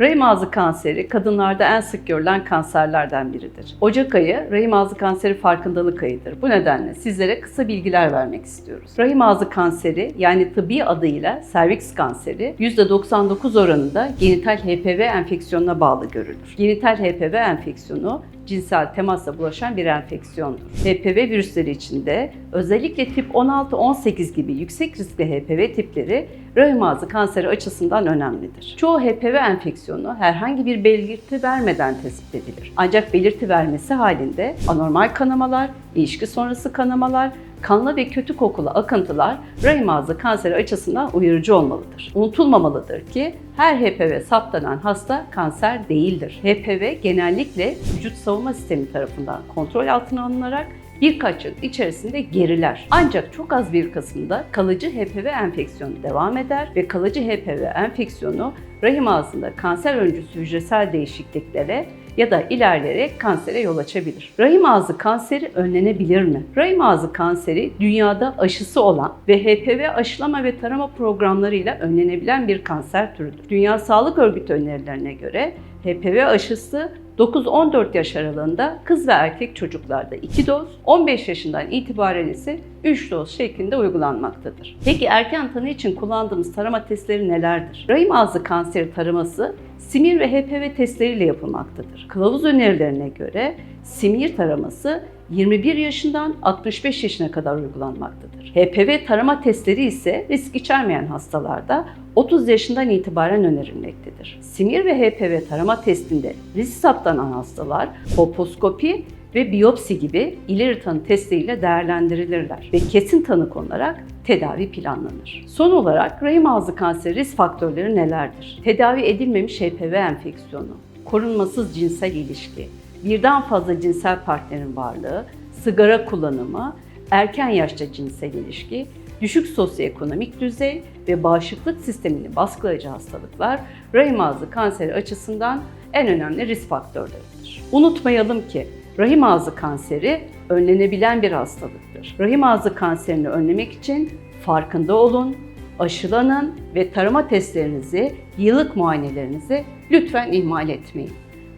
Rahim ağzı kanseri kadınlarda en sık görülen kanserlerden biridir. Ocak ayı rahim ağzı kanseri farkındalık ayıdır. Bu nedenle sizlere kısa bilgiler vermek istiyoruz. Rahim ağzı kanseri yani tıbbi adıyla serviks kanseri %99 oranında genital HPV enfeksiyonuna bağlı görülür. Genital HPV enfeksiyonu cinsel temasla bulaşan bir enfeksiyondur. HPV virüsleri içinde özellikle tip 16-18 gibi yüksek riskli HPV tipleri rahim ağzı kanseri açısından önemlidir. Çoğu HPV enfeksiyonu herhangi bir belirti vermeden tespit edilir. Ancak belirti vermesi halinde anormal kanamalar, ilişki sonrası kanamalar, kanlı ve kötü kokulu akıntılar rahim ağzı kanseri açısından uyarıcı olmalıdır. Unutulmamalıdır ki her HPV saptanan hasta kanser değildir. HPV genellikle vücut savunma sistemi tarafından kontrol altına alınarak birkaç yıl içerisinde geriler. Ancak çok az bir kısmında kalıcı HPV enfeksiyonu devam eder ve kalıcı HPV enfeksiyonu rahim ağzında kanser öncüsü hücresel değişikliklere ya da ilerleyerek kansere yol açabilir. Rahim ağzı kanseri önlenebilir mi? Rahim ağzı kanseri dünyada aşısı olan ve HPV aşılama ve tarama programlarıyla önlenebilen bir kanser türüdür. Dünya Sağlık Örgütü önerilerine göre HPV aşısı 9-14 yaş aralığında kız ve erkek çocuklarda 2 doz, 15 yaşından itibaren ise 3 doz şeklinde uygulanmaktadır. Peki erken tanı için kullandığımız tarama testleri nelerdir? Rahim ağzı kanseri taraması simir ve HPV testleriyle yapılmaktadır. Kılavuz önerilerine göre simir taraması 21 yaşından 65 yaşına kadar uygulanmaktadır. HPV tarama testleri ise risk içermeyen hastalarda 30 yaşından itibaren önerilmektedir. Simir ve HPV tarama testinde risk saptanan hastalar poposkopi ve biyopsi gibi ileri tanı testleriyle değerlendirilirler ve kesin tanı konularak tedavi planlanır. Son olarak rahim ağzı kanseri risk faktörleri nelerdir? Tedavi edilmemiş HPV enfeksiyonu, korunmasız cinsel ilişki, birden fazla cinsel partnerin varlığı, sigara kullanımı, erken yaşta cinsel ilişki, düşük sosyoekonomik düzey ve bağışıklık sistemini baskılayıcı hastalıklar rahim ağzı kanseri açısından en önemli risk faktörleridir. Unutmayalım ki rahim ağzı kanseri önlenebilen bir hastalıktır. Rahim ağzı kanserini önlemek için farkında olun, aşılanın ve tarama testlerinizi, yıllık muayenelerinizi lütfen ihmal etmeyin.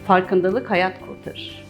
Farkındalık hayat kurtarır.